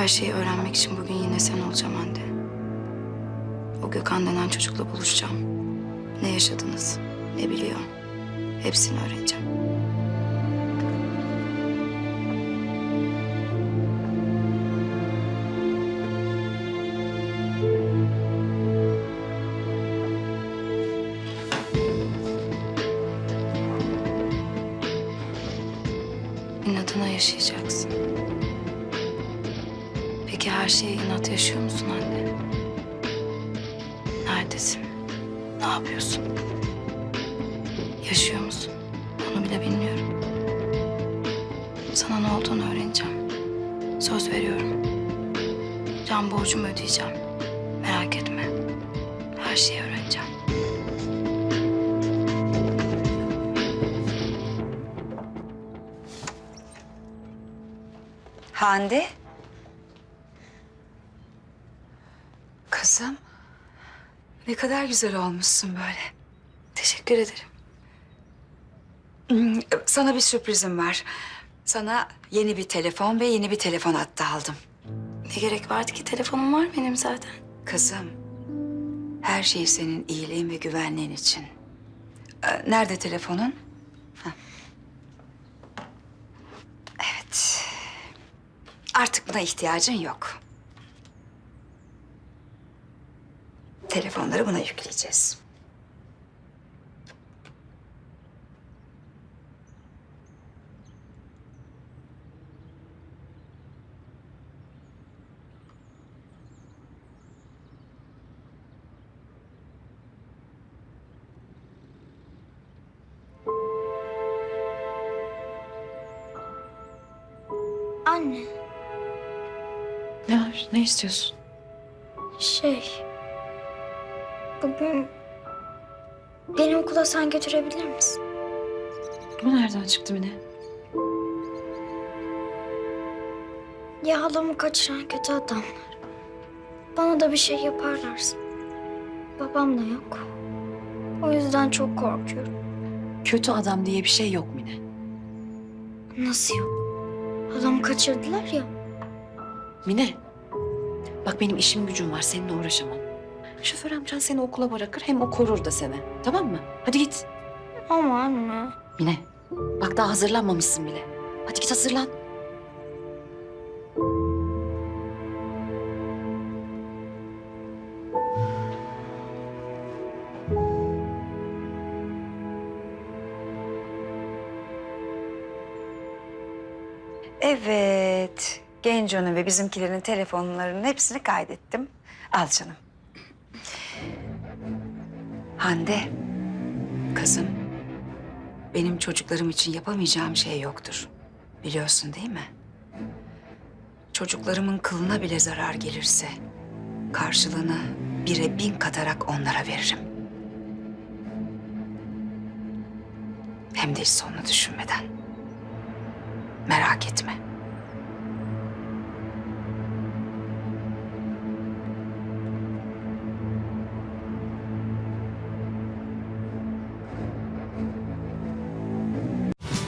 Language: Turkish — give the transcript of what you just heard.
Her şeyi öğrenmek için bugün yine sen olacağım Hande. O Gökhan denen çocukla buluşacağım. Ne yaşadınız, ne biliyor. Hepsini öğreneceğim. İnadına yaşayacaksın. Peki her şeye inat yaşıyor musun anne? Neredesin? Ne yapıyorsun? Yaşıyor musun? Onu bile bilmiyorum. Sana ne olduğunu öğreneceğim. Söz veriyorum. Can borcumu ödeyeceğim. Merak etme. Her şeyi öğreneceğim. Hande. Kızım. Ne kadar güzel olmuşsun böyle. Teşekkür ederim. Hmm, Sana bir sürprizim var. Sana yeni bir telefon ve yeni bir telefon hattı aldım. Ne gerek vardı ki? Telefonum var benim zaten. Kızım, her şey senin iyiliğin ve güvenliğin için. Ee, Nerede telefonun? Hah. Evet. Artık buna ihtiyacın yok. Telefonları buna yükleyeceğiz. Anne, Ne var? Ne istiyorsun? şey... Bugün beni okula sen götürebilir misin? Bu nereden çıktı Mine? Ya halamı kaçıran kötü adamlar. Bana da bir şey yaparlarsa. Babam da yok. O yüzden çok korkuyorum. Kötü adam diye bir şey yok Mine. Nasıl yok? Halamı kaçırdılar ya. Mine. Bak benim işim gücüm var. Seninle uğraşamam. Şoför amcan seni okula bırakır hem o korur da seni. Tamam mı? Hadi git. Ama anne. Mine. Bak daha hazırlanmamışsın bile. Hadi git hazırlan. Evet. Genco'nun ve bizimkilerin telefonlarının hepsini kaydettim. Al canım. Hande. Kızım. Benim çocuklarım için yapamayacağım şey yoktur. Biliyorsun değil mi? Çocuklarımın kılına bile zarar gelirse... ...karşılığını bire bin katarak onlara veririm. Hem de hiç sonunu düşünmeden. Merak etme.